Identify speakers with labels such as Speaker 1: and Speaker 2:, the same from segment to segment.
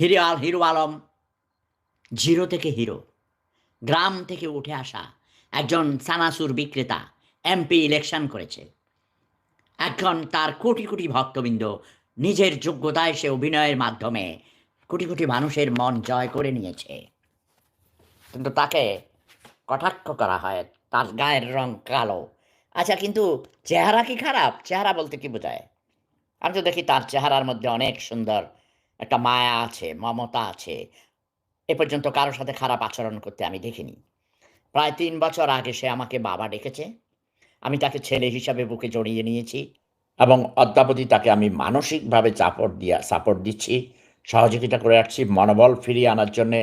Speaker 1: Hero Alam hero Alam. Zero থেকে hero. গ্রাম থেকে উঠে আসা একজন সানাসুর বিক্রেতা, এমপি ইলেকশন করেছে। এখন তার কোটি কোটি ভক্তবৃন্দ নিজের যোগ্যতায় সে অভিনয়ের মাধ্যমে কোটি কোটি মানুষের মন জয় করে নিয়েছে। কিন্তু তাকে কটাক্ষ করা হয়, তার গায়ের রং কালো। আচ্ছা কিন্তু চেহারা কি খারাপ? চেহারা বলতে কি বোঝায়? আমি তো দেখি তার চেহারার মধ্যে অনেক সুন্দর একটা মায়া আছে, মমতা আছে। এ পর্যন্ত কারোর সাথে খারাপ আচরণ করতে আমি দেখিনি। প্রায় তিন বছর আগে সে আমাকে বাবা ডেকেছে। আমি তাকে ছেলে হিসাবে বুকে জড়িয়ে নিয়েছি এবং অদ্যাবধি তাকে আমি মানসিকভাবে চাপড় দিয়া সাপোর্ট দিচ্ছি, সহযোগিতা করে আসছি মনোবল ফিরিয়ে আনার জন্যে।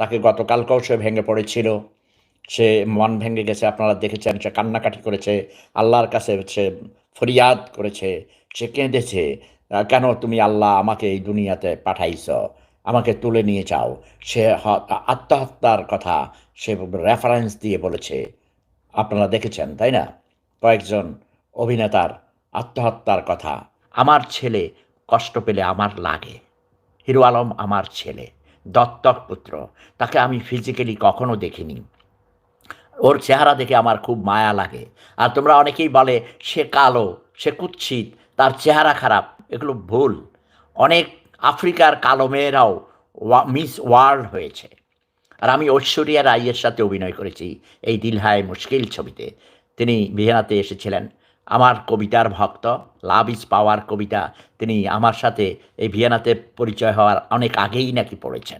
Speaker 1: তাকে গতকালকেও সে ভেঙে পড়েছিল। সে মন ভেঙে গেছে, আপনারা দেখেছেন, সে কান্নাকাটি করেছে, আল্লাহর কাছে সে ফরিয়াদ করেছে। সে কেঁদেছে কেন তুমি আল্লাহ আমাকে এই দুনিয়াতে পাঠাইছ? আমাকে তুলে নিয়ে যাও। সে আত্মহত্যার কথা সে রেফারেন্স দিয়ে বলেছে। আপনারা দেখেছেন, তাই না? কয়েকজন অভিনেতার আত্মহত্যার কথা। আমার ছেলে কষ্ট পেলে আমার লাগে। হিরো আলম আমার ছেলে, দত্তক পুত্র। তাকে আমি ফিজিক্যালি কখনো দেখিনি। ওর চেহারা দেখে আমার খুব মায়া লাগে। আর তোমরা অনেকেই বলে, সে কালো, সে কুৎসিত তার চেহারা খারাপ, এগুলো ভুল। অনেক আফ্রিকার কালো মেয়েরাও মিস ওয়ার্ল্ড হয়েছে। আর আমি ঐশ্বরিয়া রাইয়ের সাথে অভিনয় করেছি এই দিলহায় মুশকিল ছবিতে। তিনি ভিয়েনাতে এসেছিলেন। আমার কবিতার ভক্ত, লাভ ইজ পাওয়ার কবিতা। তিনি আমার সাথে এই ভিয়েনাতে পরিচয় হওয়ার অনেক আগেই নাকি পড়েছেন।